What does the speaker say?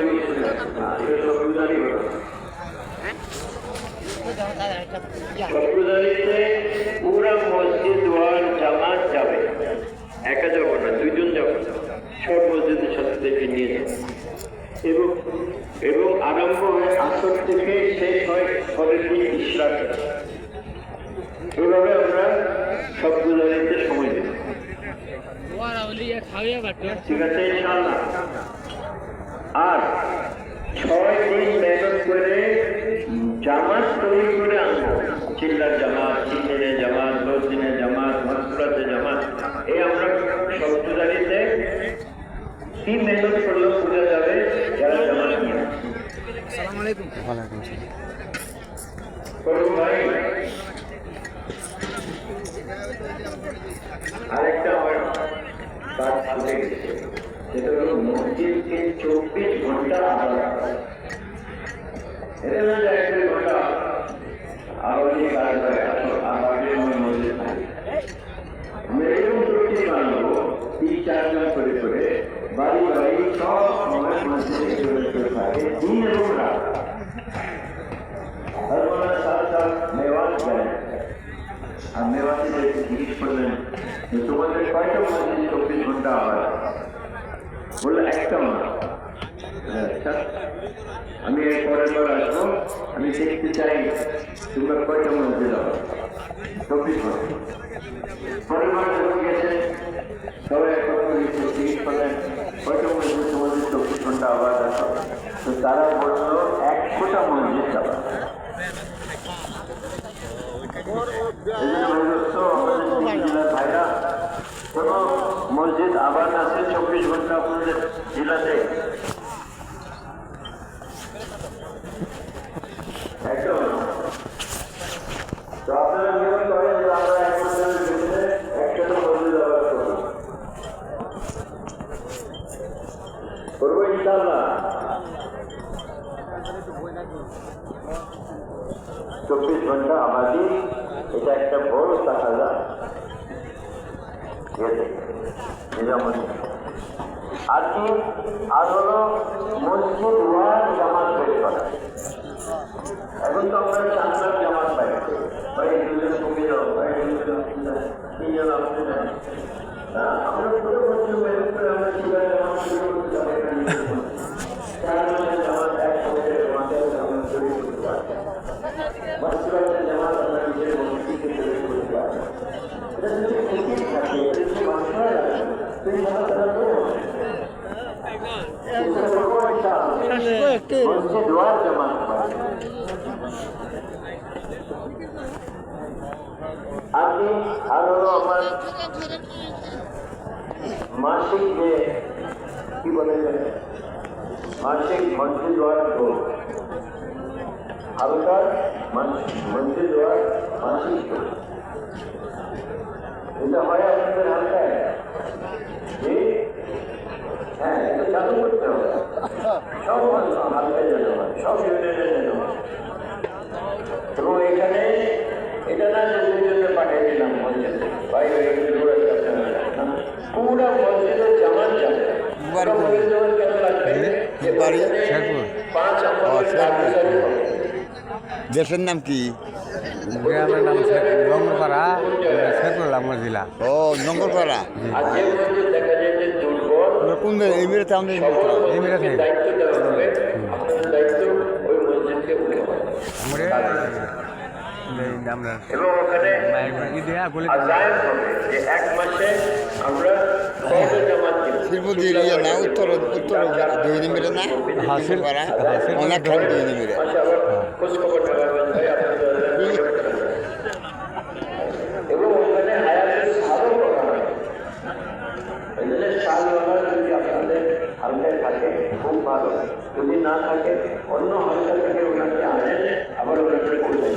দিয়েছিলেন এটা সবগুজারি সবগুজারিতে পুরা মসজিদ ওয়ার জামাত যাবে। একা যাব না, দুইজন যাব। সব মসজিদের সাথে দেখে নিয়ে যাবে। এবং এবং আরম্ভ হয় থেকে হয় পরের দিন এভাবে আমরা সবগুজারিতে ঠিক আছে ইনশাআল্লাহ আর ছয় দিন মেহনত করে জামাত তৈরি করে আনব চিল্লার জামাত চিন্দিনে জামাত দিনে জামাত মসকুরাতে জামাত এই আমরা সবগুজারিতে কি মেহনত করলে বোঝা যাবে যারা জামাত নিয়ে আসছে। করুন ভাই চব্বিশ ঘণ্টা আলাদা করা। এটা না যে এক দুই ঘণ্টা আবারই কাজ হয় আসো আবারই আমি মসজিদ থাকি আমরা এরকম চব্বিশ বানাবো তিন চার জন করে করে বাড়ি বাড়ি সব সময় মসজিদে চলে চলে থাকে দিন এবং রাত হরমোনার সাথে সাথে মেওয়াজ যায় আর মেওয়াজিদের জিজ্ঞেস করলেন যে তোমাদের কয়টা মসজিদ চব্বিশ ঘণ্টা আবার বলল আমি দেখতে চাই তোমরা কয়টা মসজিদ আবার চব্বিশ ঘণ্টা। পরের বার যখন গেছে সবাই একত্র হয়েছে জিজ্ঞেস করলেন কয়টা মসজিদ তোমাদের চব্বিশ ঘণ্টা আবার আসো তো তারা বলল একশোটা মসজিদ কোন মসজিদ আবার আছে চব্বিশ ঘণ্টা আপনাদের জেলাতে একদম তো আপনারা নিয়ম করেন যে আমরা এক বছরের ভিতরে একসাথে মসজিদ আবার করব করব চব্বিশ ঘণ্টা আমাদের এটা একটা বড় তাকাজা। নিজামুদ্দিন আর কি আর হলো মসজিদ ওয়ার জামাত তৈরি করা। এখন তো আমরা চার জামাত পাই। ভাই, দুজন তুমি যাও, ভাই, দুজন আমরা বছর আপনি আর আমার মাসিক যে কি বলে মাসিক মন্ত্রী দেওয়ার ভোগ হালকার মন্ত্রী দেওয়ার মাসিক ভোগ। এটা হয় আপনাদের হালকায় জি? হ্যাঁ এটা চালু করতে হবে সব মানুষ হালকায় যেতে হয় সব ইউনিয়নে যেতে হয় এবং এখানে এটা না যে দুজনকে পাঠিয়ে দিলাম মসজিদে ভাই এখানে দূরে যাচ্ছে না পুরা মসজিদে জামাত যাবে বাড়ি পুরা মসজিদে জামাত কেন লাগবে যে বাড়ি? মসজিদে শেরপুর। পাঁচ দেশের নাম কি? গ্রামের নাম নঙ্গলপাড়া শেখুল্লাহ আমার জেলা ও নঙ্গলপাড়া আর যে মসজিদ দেখা যায় যে দুর্বল কোন এমিরাতে মেরেতে আমাদের উঠে আমরা আমরা এবং ওখানে ঈদে যে এক মাসে আমরা শ্রীপতি এরিয়া না উত্তর উত্তর দুই মিলে না হাসিল অনেক খান আচ্ছা, থাকে অন্য হালকা থেকে ওনাকে আনেন আবার ওনাকে খুলে